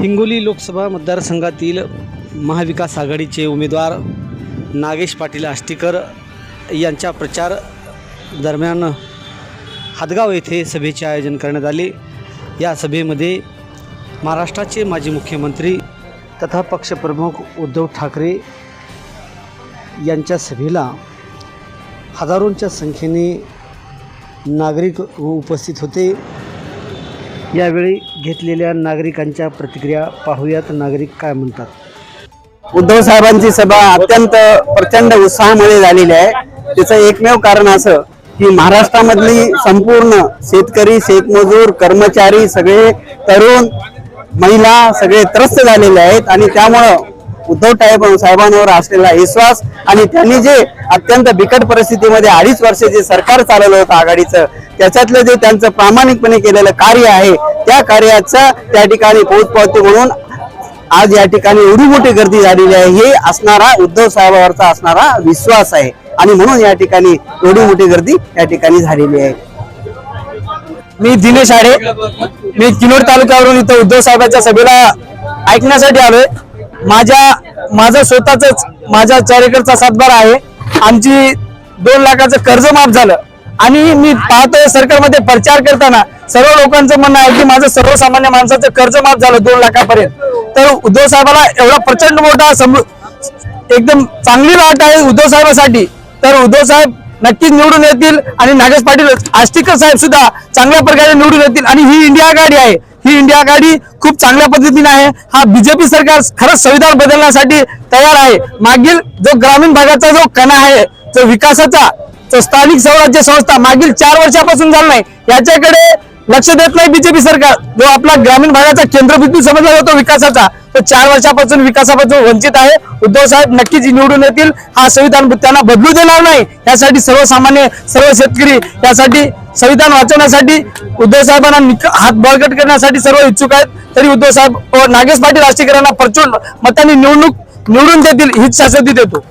हिंगोली लोकसभा मतदारसंघातील महाविकास आघाडीचे उमेदवार नागेश पाटील आष्टीकर यांच्या प्रचार दरम्यान हादगाव येथे सभेचे आयोजन करण्यात आले. या सभेमध्ये महाराष्ट्राचे माजी मुख्यमंत्री तथा पक्षप्रमुख उद्धव ठाकरे यांच्या सभेला हजारोंच्या संख्येने नागरिक उपस्थित होते. यावेळी घेतलेल्या नागरिकांच्या प्रतिक्रिया पाहूयात. नागरिक काय म्हणतात? उद्धव साहेबांची सभा अत्यंत प्रचंड उत्साहामुळे झालेली आहे. त्याचं एकमेव कारण असं की महाराष्ट्रामधली संपूर्ण शेतकरी शेतमजूर कर्मचारी सगळे तरुण महिला सगळे त्रस्त झालेले आहेत आणि त्यामुळं उद्धव साहेब साहेबांवर असलेला विश्वास आणि त्यांनी जे अत्यंत बिकट परिस्थितीमध्ये अडीच वर्ष जे सरकार चालवलं होतं आघाडीचं त्याच्यातलं जे त्यांचं प्रामाणिकपणे केलेलं कार्य आहे त्या कार्याचा त्या ठिकाणी पोचपावती म्हणून आज या ठिकाणी एवढी मोठी गर्दी झालेली आहे. हे असणारा उद्धव साहेबावरचा असणारा विश्वास आहे आणि म्हणून या ठिकाणी एवढी मोठी गर्दी या ठिकाणी झालेली आहे. मी दिनेश आडे. मी किनोड तालुक्यावरून इथं उद्धव साहेबांच्या सभेला ऐकण्यासाठी आलोय. माझ्या माझं स्वतःच माझ्या चार एकरचा सातबारा आहे. आमची दोन लाखाचं कर्ज माफ झालं. आणि मी पाहतोय सरकारमध्ये प्रचार करताना सर्व लोकांचं म्हणणं आहे की माझं सर्वसामान्य माणसाचं कर्ज माफ झालं दोन लाखापर्यंत. तर उद्धव साहेबाला एवढा प्रचंड मोठा एकदम चांगली वाट आहे उद्धव साहेबासाठी. तर उद्धव साहेब नक्कीच निवडून येतील आणि नागेश पाटील आष्टीकर साहेब सुद्धा चांगल्या प्रकारे निवडून येतील आणि ही इंडिया गाडी आहे. ही इंडिया आघाडी खूप चांगल्या पद्धतीने आहे. हा बीजेपी सरकार खरंच संविधान बदलण्यासाठी तयार आहे. मागील जो ग्रामीण भागाचा जो कणा आहे जो विकासाचा जो स्थानिक स्वराज्य संस्था मागील चार वर्षापासून झाला नाही याच्याकडे लक्ष देत नाही बीजेपी सरकार. जो आपला ग्रामीण भागाचा केंद्रबिंदू समजला जातो विकासाचा तो चार वर्षापासून विकासापासून वंचित आहे. उद्धव साहेब नक्कीच निवडून येतील. हा संविधान त्यांना बदलू देणार नाही. यासाठी सर्वसामान्य सर्व शेतकरी यासाठी संविधान वाचवण्यासाठी उद्धव साहेबांना हात बळकट करण्यासाठी सर्व इच्छुक आहेत. तरी उद्धव साहेब व नागेश पाटील राष्ट्रीयकरांना प्रचंड मतांनी निवडणूक निवडून देतील हीच शाश्वती देतो.